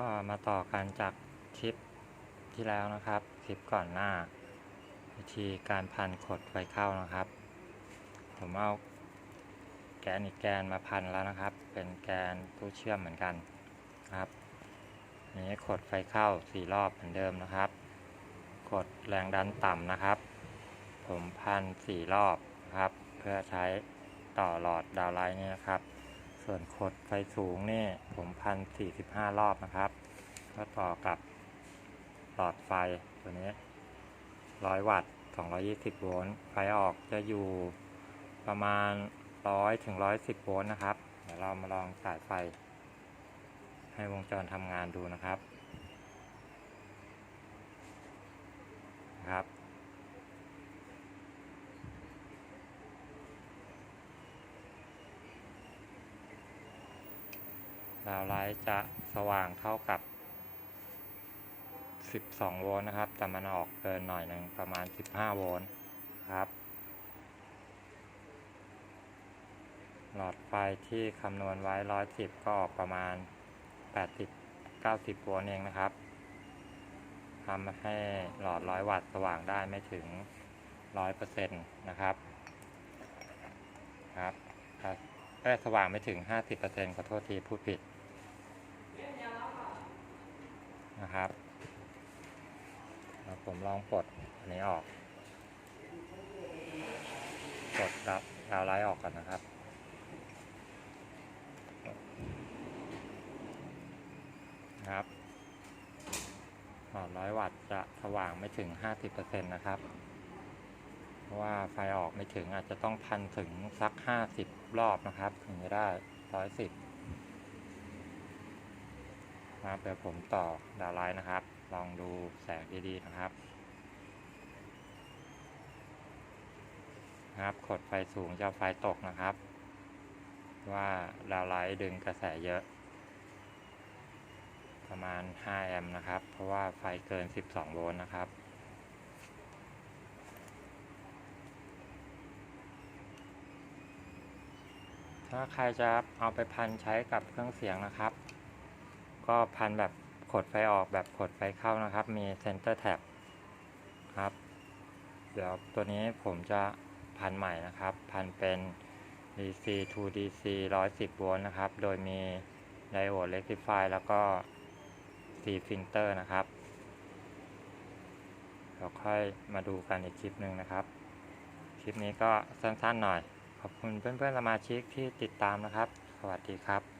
ก็มาต่อกันจากคลิปที่แล้วนะครับ คลิปก่อนหน้า วิธีการพันขดไฟเข้านะครับ ผมเอาแกนอีกแกนมาพันแล้วนะครับ เป็นแกนตู้เชื่อมเหมือนกันครับนี้ขดไฟเข้าสี่รอบเหมือนเดิมนะครับ กดแรงดันต่ำนะครับ ผมพันสี่รอบครับ เพื่อใช้ต่อหลอดดาวไลท์นี่นะครับ ส่วนขดไฟสูงนี่ผมพันสี่สิบห้ารอบนะครับ ก็ต่อกับหลอดไฟตัวนี้ร้อยวัตต์สองร้อยี่สิบโวลต์ไฟออกจะอยู่ประมาณร้อยถึงร้อยสิบโวลต์นะครับ เดี๋ยวเรามาลองสายไฟ ให้วงจรทำงานดูนะครับนะครับ ดาวไลท์จะสว่างเท่ากับ 12 โวลต์นะครับ แต่มันออกเกินหน่อยหนึ่งประมาณ 15 โวลต์ครับ หลอดไฟที่คำนวณไว้ 110 ก็ออกประมาณ 80 90 โวลต์เองนะครับทำให้หลอด 100 วัตต์สว่างได้ไม่ถึง 100%นะครับครับครับเอ้ยสว่างไม่ถึง 50%ขอโทษที พูดผิด นะครับแล้วผมลองปลดอันนี้ออกปลดดาวดาวไลท์ออกก่อนนะครับนะครับหอดร้อยวัตต์จะสว่างไม่ถึง 50%นะครับ เพราะว่าไฟออกไม่ถึงอาจจะต้องพันถึงสัก 50 รอบนะครับ ถึงจะได้110 มาเดี๋ยวผมต่อดาวไลท์นะครับ ลองดูแสงดีๆนะครับนะครับขดไฟสูงจะไฟตกนะครับ ว่าดาวไลท์ดึงกระแสเยอะ ประมาณ 5 แอมป์นะครับ เพราะว่าไฟเกิน 12 โวลต์นะครับถ้าใครจะเอาไปพันใช้กับเครื่องเสียงนะครับ ก็พันแบบขดไฟออกแบบขดไฟเข้านะครับ มีเซนเตอร์แท็บครับ เดี๋ยวตัวนี้ผมจะพันใหม่นะครับ พันเป็น DC to DC 110 โวลต์นะครับ โดยมีไดโอดเ e ก t ิฟายแล้วก็ C filter นะครับเราค่อยมาดูกันอีกคลิปหนึ่งนะครับ คลิปนี้ก็สั้นๆหน่อย ขอบคุณเพื่อนๆสมาชิกที่ติดตามนะครับ สวัสดีครับ